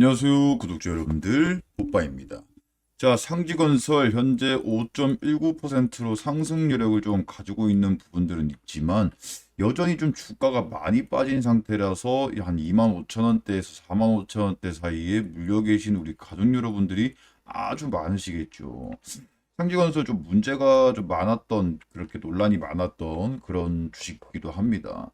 안녕하세요 구독자 여러분들. 뽀빠입니다. 자 상지건설 현재 5.19%로 상승 여력을 좀 가지고 있는 부분들은 있지만 여전히 좀 주가가 많이 빠진 상태라서 한 25,000원대에서 45,000원대 사이에 물려 계신 우리 가족 여러분들이 아주 많으시겠죠. 상지건설 좀 문제가 좀 많았던 그렇게 논란이 많았던 그런 주식이기도 합니다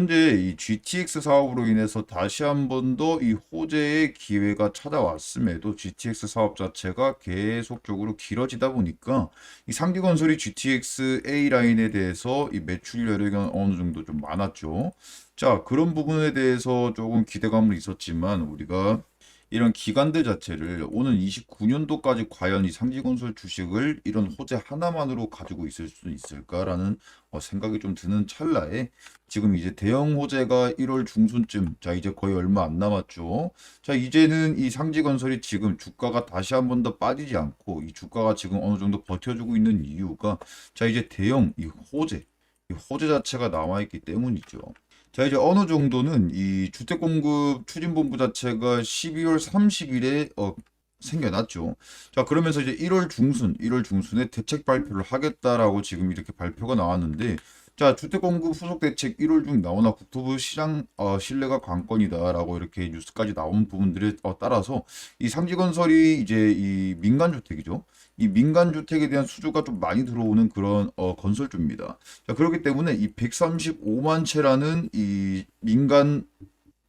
현재 이 GTX 사업으로 인해서 다시 한 번 더 이 호재의 기회가 찾아왔음에도 GTX 사업 자체가 계속적으로 길어지다 보니까 이 상기 건설이 GTX A 라인에 대해서 이 매출 여력이 어느 정도 좀 많았죠. 자, 그런 부분에 대해서 조금 기대감은 있었지만 우리가 이런 기관들 자체를 오는 29년도까지 과연 이 상지건설 주식을 이런 호재 하나만으로 가지고 있을 수 있을까라는 어, 생각이 좀 드는 찰나에 지금 이제 대형 호재가 1월 중순쯤 자 이제 거의 얼마 안 남았죠. 자 이제는 이 상지건설이 지금 주가가 다시 한 번 더 빠지지 않고 이 주가가 지금 어느 정도 버텨주고 있는 이유가 자 이제 대형 이 호재 이 호재 자체가 나와 있기 때문이죠. 자, 이제 어느 정도는 이 주택공급 추진본부 자체가 12월 30일에 어, 생겨났죠. 자, 그러면서 이제 1월 중순, 1월 중순에 대책 발표를 하겠다라고 지금 이렇게 발표가 나왔는데, 자, 주택공급 후속 대책 1월 중 나오나 국토부 시장 어, 신뢰가 관건이다라고 이렇게 뉴스까지 나온 부분들에 어, 따라서 이 상지건설이 이제 이 민간 주택이죠. 이 민간 주택에 대한 수주가 좀 많이 들어오는 그런 어, 건설주입니다. 자, 그렇기 때문에 이 135만 채라는 이 민간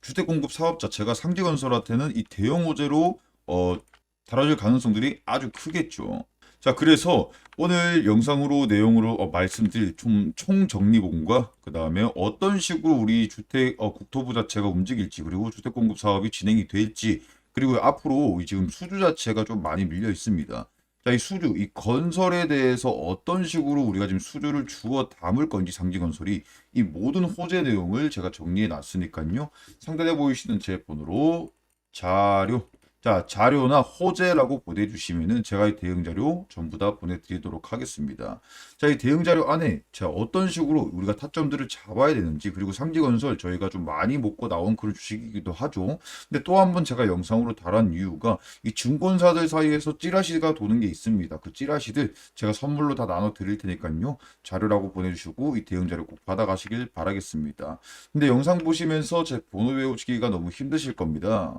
주택 공급 사업 자체가 상지건설한테는 이 대형 호재로 어, 달아질 가능성들이 아주 크겠죠. 자, 그래서 오늘 영상으로 내용으로 어, 말씀드릴 좀 총정리본과 그 다음에 어떤 식으로 우리 주택 어, 국토부 자체가 움직일지 그리고 주택 공급 사업이 진행이 될지 그리고 앞으로 이 지금 수주 자체가 좀 많이 밀려 있습니다. 자, 이 수주, 이 건설에 대해서 어떤 식으로 우리가 지금 수주를 주어 담을 건지 상지건설이 이 모든 호재 내용을 제가 정리해 놨으니까요. 상단에 보이시는 제 번호로 자료 자, 자료나 호재라고 보내주시면은 제가 이 대응 자료 전부 다 보내드리도록 하겠습니다. 자, 이 대응 자료 안에 제가 어떤 식으로 우리가 타점들을 잡아야 되는지 그리고 상지건설 저희가 좀 많이 먹고 나온 그런 주식이기도 하죠. 근데 또 한 번 제가 영상으로 달한 이유가 이 증권사들 사이에서 찌라시가 도는 게 있습니다. 그 찌라시들 제가 선물로 다 나눠 드릴 테니까요. 자료라고 보내주시고 이 대응 자료 꼭 받아가시길 바라겠습니다. 근데 영상 보시면서 제 번호 외우기가 너무 힘드실 겁니다.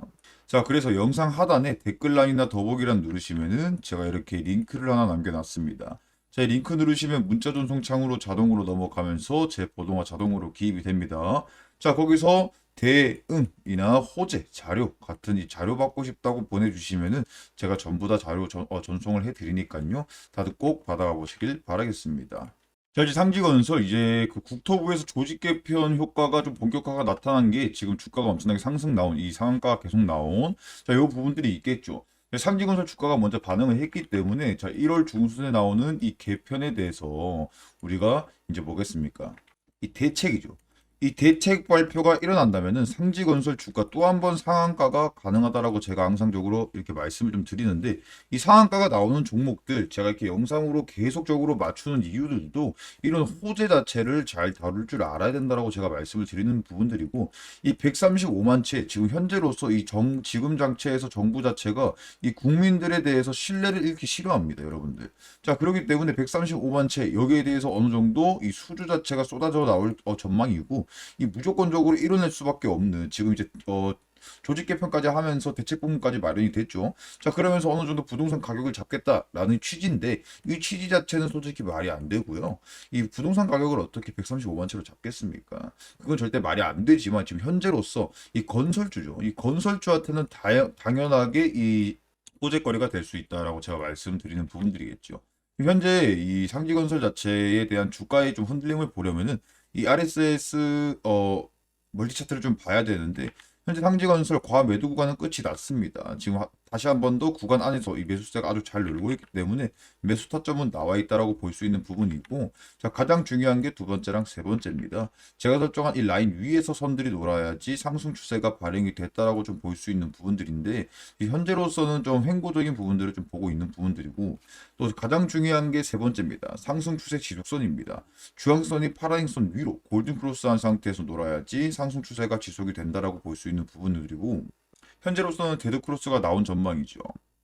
자, 그래서 영상 하단에 댓글란이나 더보기란 누르시면은 제가 이렇게 링크를 하나 남겨놨습니다. 자, 이 링크 누르시면 문자 전송 창으로 자동으로 넘어가면서 제 보도가 자동으로 기입이 됩니다. 자, 거기서 대응이나 호재, 자료 같은 이 자료 받고 싶다고 보내주시면은 제가 전부 다 자료 전, 어, 전송을 해드리니까요. 다들 꼭 받아가 보시길 바라겠습니다. 자, 이제 상지건설 이제 그 국토부에서 조직 개편 효과가 좀 본격화가 나타난 게 지금 주가가 엄청나게 상승 나온 이 상한가가 계속 나온 자, 요 부분들이 있겠죠. 상지건설 주가가 먼저 반응을 했기 때문에 자, 1월 중순에 나오는 이 개편에 대해서 우리가 이제 뭐겠습니까? 이 대책이죠. 이 대책 발표가 일어난다면은 상지 건설 주가 또 한 번 상한가가 가능하다라고 제가 항상적으로 이렇게 말씀을 좀 드리는데 이 상한가가 나오는 종목들 제가 이렇게 영상으로 계속적으로 맞추는 이유들도 이런 호재 자체를 잘 다룰 줄 알아야 된다라고 제가 말씀을 드리는 부분들이고 이 135만 채 지금 현재로서 이 정 지금 장치에서 정부 자체가 이 국민들에 대해서 신뢰를 잃기 싫어합니다, 여러분들. 자 그렇기 때문에 135만 채 여기에 대해서 어느 정도 이 수주 자체가 쏟아져 나올 어, 전망이고 이 무조건적으로 이뤄낼 수밖에 없는 지금 이제 어 조직 개편까지 하면서 대책 부분까지 마련이 됐죠. 자 그러면서 어느 정도 부동산 가격을 잡겠다라는 취지인데 이 취지 자체는 솔직히 말이 안 되고요. 이 부동산 가격을 어떻게 135만 채로 잡겠습니까? 그건 절대 말이 안 되지만 지금 현재로서 이 건설주죠. 이 건설주한테는 다, 당연하게 이 호재거리가 될 수 있다라고 제가 말씀드리는 부분들이겠죠. 현재 이 상지건설 자체에 대한 주가의 좀 흔들림을 보려면은 이 RSS 어 멀티 차트를 좀 봐야 되는데 현재 상지건설 과매도 구간은 끝이 났습니다. 지금 다시 한 번 더 구간 안에서 이 매수세가 아주 잘 놀고 있기 때문에 매수 타점은 나와 있다라고 볼 수 있는 부분이고 자 가장 중요한 게 두 번째랑 세 번째입니다. 제가 설정한 이 라인 위에서 선들이 놀아야지 상승 추세가 발행이 됐다라고 좀 볼 수 있는 부분들인데 현재로서는 좀 횡보적인 부분들을 좀 보고 있는 부분들이고 또 가장 중요한 게 세 번째입니다. 상승 추세 지속선입니다. 주황선이 파란선 위로 골든 크로스한 상태에서 놀아야지 상승 추세가 지속이 된다라고 볼 수 있는 부분들이고 현재로서는 데드크로스가 나온 전망이죠.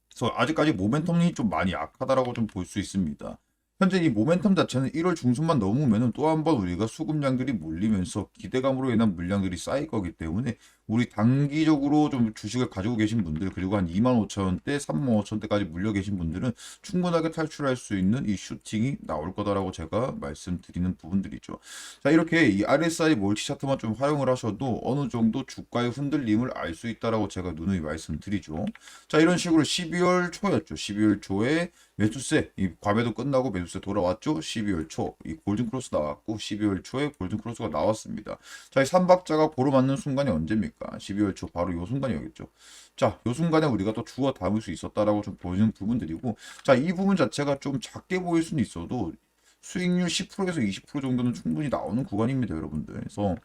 그래서 아직까지 모멘텀이 좀 많이 약하다라고 좀 볼 수 있습니다. 현재 이 모멘텀 자체는 1월 중순만 넘으면은 또한 번 우리가 수급량들이 몰리면서 기대감으로 인한 물량들이 쌓일 거기 때문에 우리 단기적으로 좀 주식을 가지고 계신 분들 그리고 한 25,000원대, 35,000원대까지 물려 계신 분들은 충분하게 탈출할 수 있는 이 슈팅이 나올 거다라고 제가 말씀드리는 부분들이죠. 자 이렇게 이 RSI 멀티 차트만 좀 활용을 하셔도 어느 정도 주가의 흔들림을 알 수 있다라고 제가 누누이 말씀드리죠. 자 이런 식으로 12월 초였죠. 12월 초에 매수세 이 과매도 끝나고 매수세 돌아왔죠. 12월 초 이 골든 크로스 나왔고 12월 초에 골든 크로스가 나왔습니다. 자이 삼박자가 보러 맞는 순간이 언제입니까? 12월 초 바로 요 순간이었겠죠. 자, 요 순간에 우리가 또 주어 담을 수 있었다라고 좀 보이는 부분들이고, 자, 이 부분 자체가 좀 작게 보일 수는 있어도 수익률 10%에서 20% 정도는 충분히 나오는 구간입니다, 여러분들. 그래서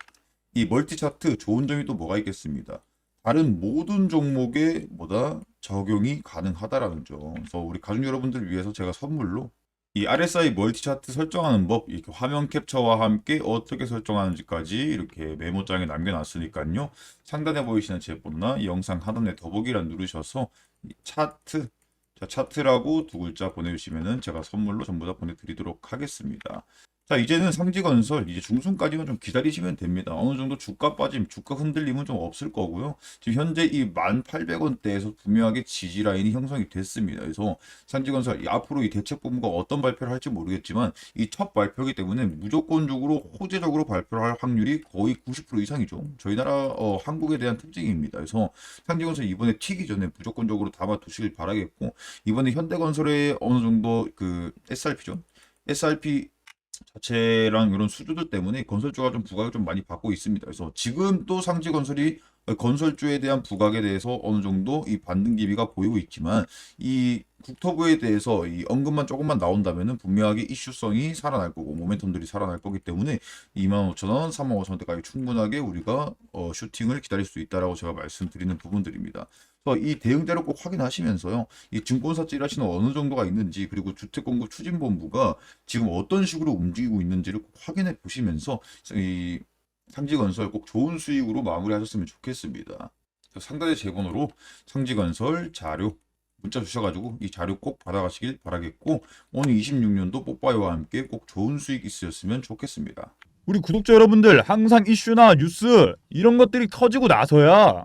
이 멀티 차트 좋은 점이 또 뭐가 있겠습니다. 다른 모든 종목에 뭐다 적용이 가능하다라는 점. 그래서 우리 가족 여러분들 위해서 제가 선물로 이 RSI 멀티 차트 설정하는 법, 이렇게 화면 캡처와 함께 어떻게 설정하는지까지 이렇게 메모장에 남겨놨으니까요. 상단에 보이시는 제 번호나 이 영상 하단에 더보기란 누르셔서 이 차트, 자, 차트라고 두 글자 보내주시면은 제가 선물로 전부 다 보내드리도록 하겠습니다. 자, 이제는 상지건설, 이제 중순까지만 좀 기다리시면 됩니다. 어느 정도 주가 빠짐, 주가 흔들림은 좀 없을 거고요. 지금 현재 이 1,800원대에서 분명하게 지지 라인이 형성이 됐습니다. 그래서 상지건설, 이 앞으로 이 대책 본부가 어떤 발표를 할지 모르겠지만 이 첫 발표이기 때문에 무조건적으로 호재적으로 발표를 할 확률이 거의 90% 이상이죠. 저희 나라 어, 한국에 대한 특징입니다. 그래서 상지건설 이번에 튀기 전에 무조건적으로 담아 두시길 바라겠고 이번에 현대건설의 어느 정도 그 SRP죠. SRP 자체랑 이런 수주들 때문에 건설주가 좀 부각을 좀 많이 받고 있습니다. 그래서 지금 또 상지건설이 건설주에 대한 부각에 대해서 어느 정도 이 반등 기미가 보이고 있지만 이 국토부에 대해서 이 언급만 조금만 나온다면은 분명하게 이슈성이 살아날 거고 모멘텀들이 살아날 거기 때문에 25,000원, 35,000원대까지 충분하게 우리가 어, 슈팅을 기다릴 수 있다라고 제가 말씀드리는 부분들입니다. 이 대응대로 꼭 확인하시면서요. 이 증권사 찌라시는 어느 정도가 있는지 그리고 주택공급 추진본부가 지금 어떤 식으로 움직이고 있는지를 꼭 확인해 보시면서 이 상지건설 꼭 좋은 수익으로 마무리하셨으면 좋겠습니다. 상단의 제 번호로 상지건설 자료 문자 주셔가지고 이 자료 꼭 받아가시길 바라겠고 오늘 26년도 뽀빠이와 함께 꼭 좋은 수익 있으셨으면 좋겠습니다. 우리 구독자 여러분들 항상 이슈나 뉴스 이런 것들이 터지고 나서야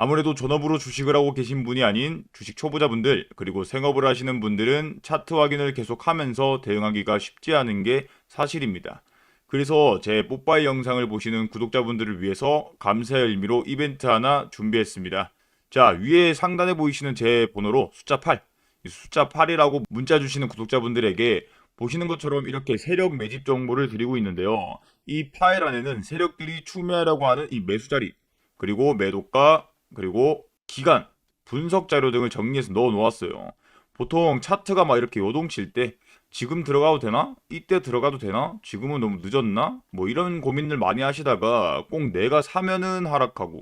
아무래도 전업으로 주식을 하고 계신 분이 아닌 주식 초보자분들 그리고 생업을 하시는 분들은 차트 확인을 계속하면서 대응하기가 쉽지 않은 게 사실입니다. 그래서 제 뽀빠이 영상을 보시는 구독자분들을 위해서 감사의 의미로 이벤트 하나 준비했습니다. 자 위에 상단에 보이시는 제 번호로 숫자 8, 이 숫자 8이라고 문자 주시는 구독자분들에게 보시는 것처럼 이렇게 세력 매집 정보를 드리고 있는데요. 이 파일 안에는 세력들이 추매하려고 하는 이 매수 자리, 그리고 매도가, 그리고 기간 분석 자료 등을 정리해서 넣어 놓았어요. 보통 차트가 막 이렇게 요동칠 때 지금 들어가도 되나? 이때 들어가도 되나? 지금은 너무 늦었나? 뭐 이런 고민을 많이 하시다가 꼭 내가 사면은 하락하고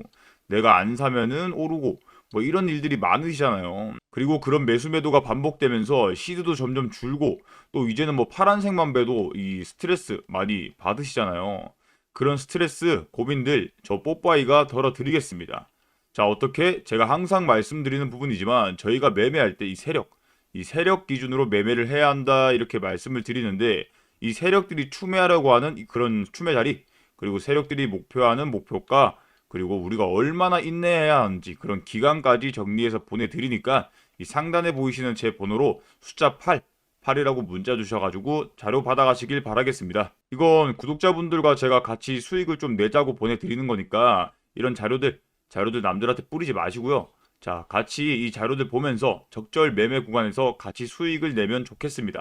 내가 안 사면은 오르고 뭐 이런 일들이 많으시잖아요. 그리고 그런 매수 매도가 반복되면서 시드도 점점 줄고 또 이제는 뭐 파란색만 배도 이 스트레스 많이 받으시잖아요. 그런 스트레스, 고민들 저 뽀빠이가 덜어드리겠습니다. 자, 어떻게? 제가 항상 말씀드리는 부분이지만 저희가 매매할 때 이 세력, 이 세력 기준으로 매매를 해야 한다 이렇게 말씀을 드리는데 이 세력들이 추매하려고 하는 이 그런 추매 자리 그리고 세력들이 목표하는 목표가 그리고 우리가 얼마나 인내해야 하는지 그런 기간까지 정리해서 보내드리니까 이 상단에 보이시는 제 번호로 숫자 8 8이라고 문자 주셔가지고 자료 받아가시길 바라겠습니다. 이건 구독자분들과 제가 같이 수익을 좀 내자고 보내드리는 거니까 이런 자료들 자료들 남들한테 뿌리지 마시고요. 자, 같이 이 자료들 보면서 적절 매매 구간에서 같이 수익을 내면 좋겠습니다.